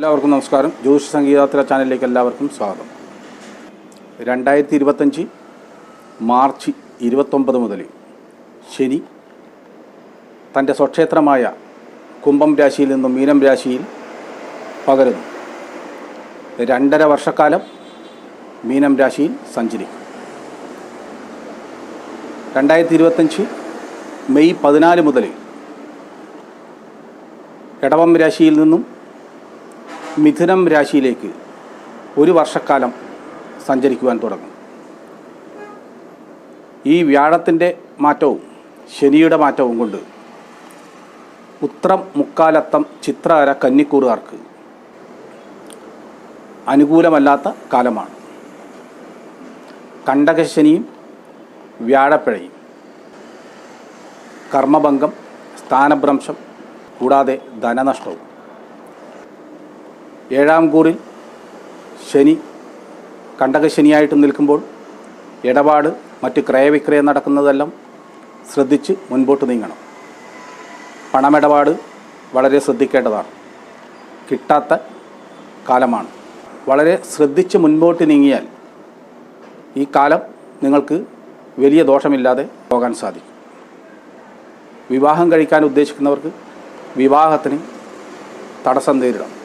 എല്ലാവർക്കും നമസ്കാരം. ജ്യോതിഷ സംഗീതാത്ര ചാനലിലേക്ക് എല്ലാവർക്കും സ്വാഗതം. രണ്ടായിരത്തി ഇരുപത്തഞ്ച് മാർച്ച് ഇരുപത്തൊമ്പത് മുതൽ ശനി തന്റെ സ്വക്ഷേത്രമായ കുംഭം രാശിയിൽ നിന്നും മീനം രാശിയിൽ പകരുന്നു. രണ്ടര വർഷക്കാലം മീനം രാശിയിൽ സഞ്ചരിക്കും. രണ്ടായിരത്തി ഇരുപത്തഞ്ച് മെയ് പതിനാല് മുതൽ ഇടവം രാശിയിൽ നിന്നും മിഥുനം രാശിയിലേക്ക് ഒരു വർഷക്കാലം സഞ്ചരിക്കുവാൻ തുടങ്ങും. ഈ വ്യാഴത്തിന്റെ മാറ്റവും ശനിയുടെ മാറ്റവും കൊണ്ട് ഉത്രം മുക്കാലത്തം ചിത്രകര കന്നിക്കൂറുകാർക്ക് അനുകൂലമല്ലാത്ത കാലമാണ്. കണ്ടകശനിയും വ്യാഴപ്പിഴയും കർമ്മഭംഗം സ്ഥാനഭ്രംശം കൂടാതെ ധനനഷ്ടവും. ഏഴാം കൂറിൽ ശനി കണ്ടകശനിയായിട്ട് നിൽക്കുമ്പോൾ ഇടപാട് മറ്റ് ക്രയവിക്രയം നടക്കുന്നതെല്ലാം ശ്രദ്ധിച്ച് മുൻപോട്ട് നീങ്ങണം. പണമിടപാട് വളരെ ശ്രദ്ധിക്കേണ്ടതാണ്. കിട്ടാത്ത കാലമാണ്. വളരെ ശ്രദ്ധിച്ച് മുൻപോട്ട് നീങ്ങിയാൽ ഈ കാലം നിങ്ങൾക്ക് വലിയ ദോഷമില്ലാതെ പോകാൻ സാധിക്കും. വിവാഹം കഴിക്കാൻ ഉദ്ദേശിക്കുന്നവർക്ക് വിവാഹത്തിന് തടസ്സം നേരിടാം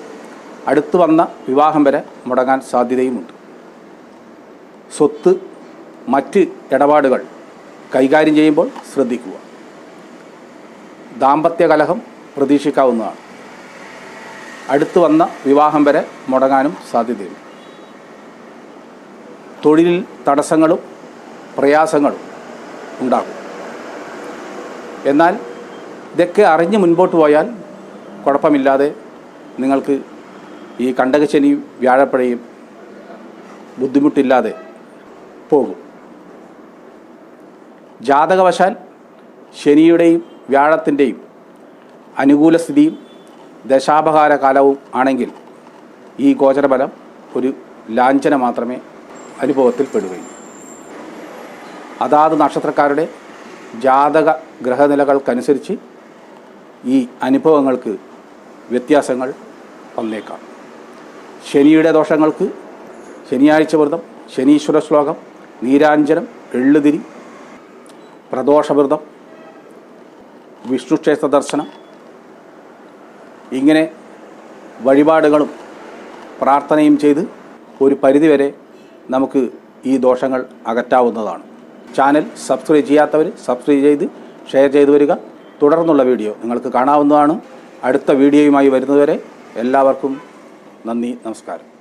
അടുത്തു വന്ന വിവാഹം വരെ മുടങ്ങാൻ സാധ്യതയുമുണ്ട്. സ്വത്ത് മറ്റ് ഇടപാടുകൾ കൈകാര്യം ചെയ്യുമ്പോൾ ശ്രദ്ധിക്കുക. ദാമ്പത്യ കലഹം പ്രതീക്ഷിക്കാവുന്നതാണ്. അടുത്തു വന്ന വിവാഹം വരെ മുടങ്ങാനും സാധ്യതയുണ്ട്. തൊഴിലിൽ തടസ്സങ്ങളും പ്രയാസങ്ങളും ഉണ്ടാകും. എന്നാൽ ഇതൊക്കെ അറിഞ്ഞ് മുൻപോട്ട് പോയാൽ കുഴപ്പമില്ലാതെ നിങ്ങൾക്ക് ഈ കണ്ടകശനിയും വ്യാഴപ്പഴയും ബുദ്ധിമുട്ടില്ലാതെ പോകും. ജാതകവശാൽ ശനിയുടെയും വ്യാഴത്തിന്റെയും അനുകൂല സ്ഥിതിയും ദശാപഹാര കാലവും ആണെങ്കിൽ ഈ ഗോചരഫലം ഒരു ലാഞ്ചന മാത്രമേ അനുഭവത്തിൽ പെടുകയും അതാത് നക്ഷത്രക്കാരുടെ ജാതക ഗ്രഹനിലകൾക്കനുസരിച്ച് ഈ അനുഭവങ്ങൾക്ക് വ്യത്യാസങ്ങൾ വന്നേക്കാം. ശനിയുടെ ദോഷങ്ങൾക്ക് ശനിയാഴ്ച വ്രതം ശനീശ്വര ശ്ലോകം നീരാഞ്ജനം എള്ളുതിരി പ്രദോഷവ്രതം വിഷ്ണുക്ഷേത്ര ദർശനം ഇങ്ങനെ വഴിപാടുകളും പ്രാർത്ഥനയും ചെയ്ത് ഒരു പരിധിവരെ നമുക്ക് ഈ ദോഷങ്ങൾ അകറ്റാവുന്നതാണ്. ചാനൽ സബ്സ്ക്രൈബ് ചെയ്യാത്തവർ സബ്സ്ക്രൈബ് ചെയ്ത് ഷെയർ ചെയ്തു വരിക. തുടർന്നുള്ള വീഡിയോ നിങ്ങൾക്ക് കാണാവുന്നതാണ്. അടുത്ത വീഡിയോയുമായി വരുന്നതുവരെ എല്ലാവർക്കും നന്ദി നമസ്കാരം.